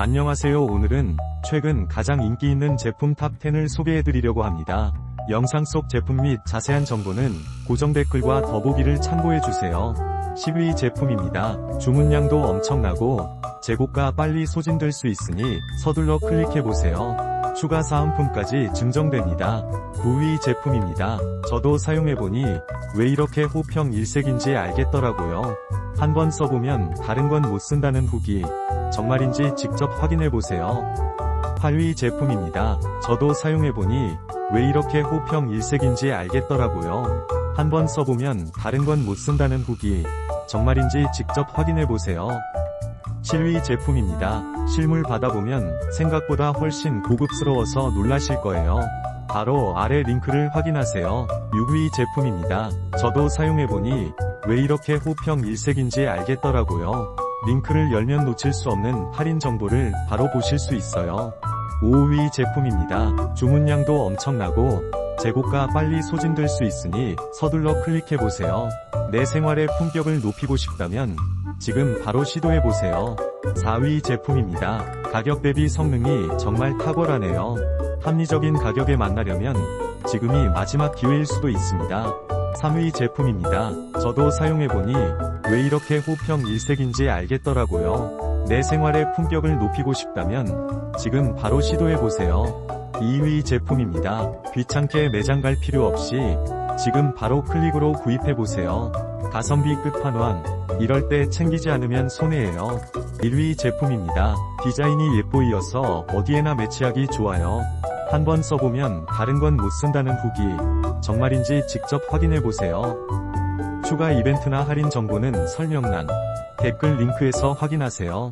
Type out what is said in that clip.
안녕하세요 오늘은 최근 가장 인기 있는 제품 탑10을 소개해드리려고 합니다. 영상 속 제품 및 자세한 정보는 고정 댓글과 더보기를 참고해주세요. 10위 제품입니다. 주문량도 엄청나고 재고가 빨리 소진될 수 있으니 서둘러 클릭해보세요. 추가 사은품까지 증정됩니다. 9위 제품입니다. 저도 사용해보니 왜 이렇게 호평 일색인지 알겠더라고요. 한번 써보면 다른 건 못 쓴다는 후기. 정말인지 직접 확인해보세요. 8위 제품입니다. 저도 사용해보니 왜 이렇게 호평 일색인지 알겠더라고요. 한번 써보면 다른 건 못 쓴다는 후기. 정말인지 직접 확인해보세요. 7위 제품입니다. 실물 받아보면 생각보다 훨씬 고급스러워서 놀라실 거예요. 바로 아래 링크를 확인하세요. 6위 제품입니다. 저도 사용해보니 왜 이렇게 호평 일색인지 알겠더라고요. 링크를 열면 놓칠 수 없는 할인 정보를 바로 보실 수 있어요. 5위 제품입니다. 주문량도 엄청나고 재고가 빨리 소진될 수 있으니 서둘러 클릭해보세요. 내 생활의 품격을 높이고 싶다면 지금 바로 시도해보세요. 4위 제품입니다. 가격 대비 성능이 정말 탁월하네요. 합리적인 가격에 만나려면 지금이 마지막 기회일 수도 있습니다. 3위 제품입니다. 저도 사용해보니 왜 이렇게 호평 일색인지 알겠더라고요. 내 생활의 품격을 높이고 싶다면 지금 바로 시도해보세요. 2위 제품입니다. 귀찮게 매장 갈 필요 없이 지금 바로 클릭으로 구입해보세요. 가성비 끝판왕. 이럴 때 챙기지 않으면 손해예요. 1위 제품입니다. 디자인이 예뻐이어서 어디에나 매치하기 좋아요. 한번 써보면 다른 건 못 쓴다는 후기. 정말인지 직접 확인해보세요. 추가 이벤트나 할인 정보는 설명란, 댓글 링크에서 확인하세요.